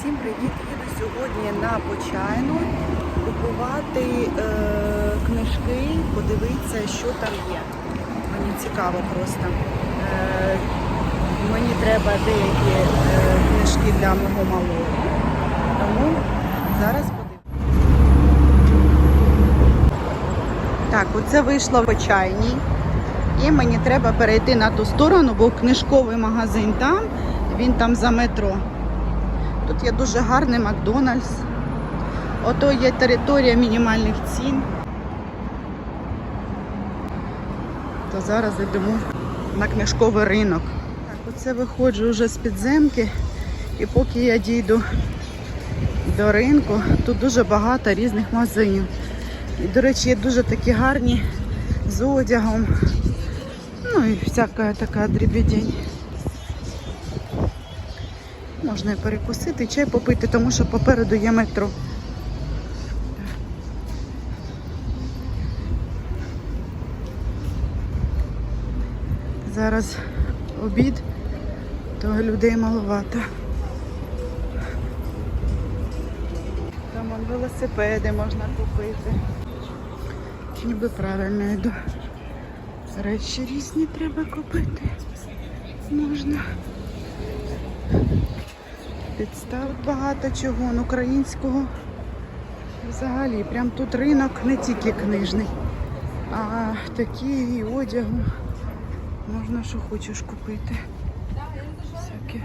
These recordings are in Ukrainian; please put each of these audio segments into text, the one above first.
Всім привіт! Їду сьогодні на Почайну купувати е, книжки, подивитися, що там є. Мені цікаво просто. Е, мені треба деякі е, книжки для мого малого. Тому зараз подивимося. Так, оце вийшло в Почайній. І мені треба перейти на ту сторону, бо книжковий магазин там, він там за метро. Тут є дуже гарний Макдональдс. Ото є територія мінімальних цін. То зараз йдемо на книжковий ринок. Так, оце виходжу вже з підземки. І поки я дійду до ринку, тут дуже багато різних магазинів. І, до речі, є дуже такі гарні з одягом. Ну і всяка така дрібідень. Можна перекусити, чай попити, тому що попереду є метро. Зараз обід, то людей маловато. Там велосипеди можна купити. Ніби правильно йду. Речі різні треба купити. Можна. Підстав багато чого, ну, українського. Взагалі, прям тут ринок не тільки книжний, а такий і одягу. Можна що хочеш купити. Всяке.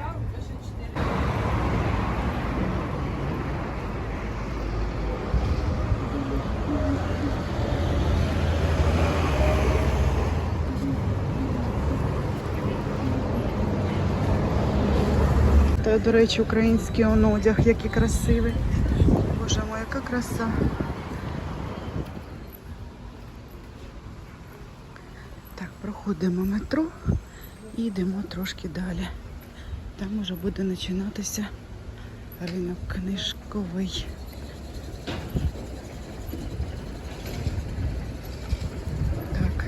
Та, до речі, український он одяг, який красивий. Боже мой, яка краса. Так, проходимо метро і йдемо трошки далі. Там уже буде починатися ринок книжковий. Так,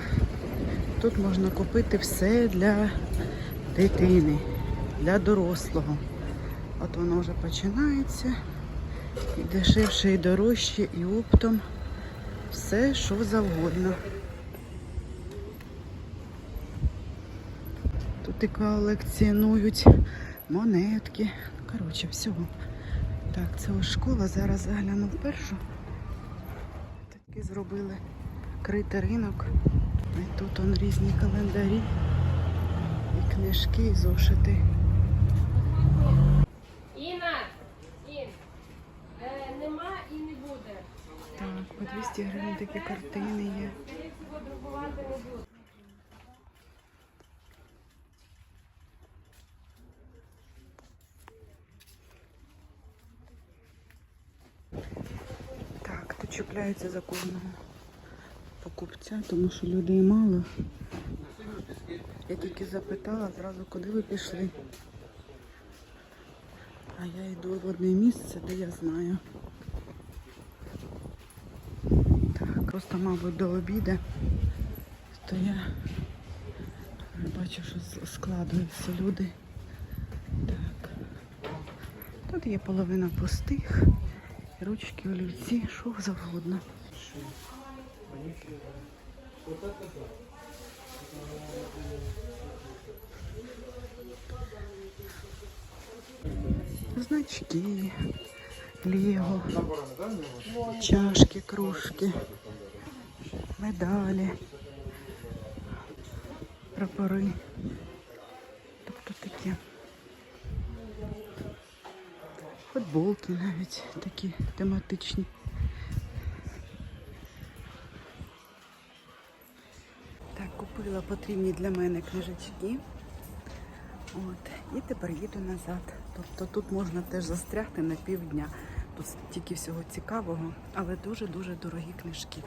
тут можна купити все для дитини для дорослого. От воно вже починається. І дешевше, і дорожче, і оптом. Все, що завгодно. Тут і колекціонують монетки. Коротше, всього. Так, це ось школа. Зараз загляну вперше. Такі зробили критий ринок. І тут он різні календарі, і книжки, і зошити. Інна, Ін, е, нема і не буде. Так, по 200 гривень такі картини є. Так, тут чіпляються за кожного покупця, тому що людей мало. Я тільки запитала зразу, куди ви пішли. А я йду в одне місце, де я знаю. Так, просто, мабуть, до обіду, то я бачу, що складуються люди. Так. Тут є половина пустих, ручки, олівці, що завгодно. Значки, лего, чашки, кружки, медалі, прапори. Тобто такі. Футболки навіть такі тематичні. Так, купила потрібні для мене книжечки. От, і тепер їду назад. Тобто тут можна теж застрягти на півдня. Тут стільки всього цікавого, але дуже-дуже дорогі книжки.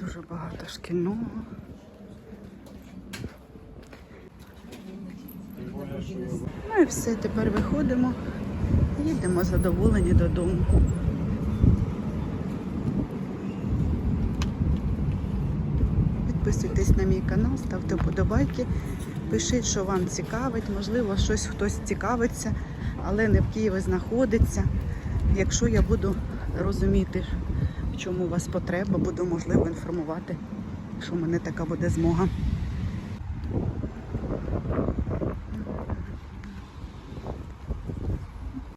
Дуже багато шкільного. Ну і все, тепер виходимо, їдемо задоволені додому. Підписуйтесь на мій канал, ставте вподобайки, пишіть, що вам цікавить. Можливо, щось хтось цікавиться, але не в Києві знаходиться. Якщо я буду розуміти, в чому у вас потреба, буду можливо інформувати, що в мене така буде змога.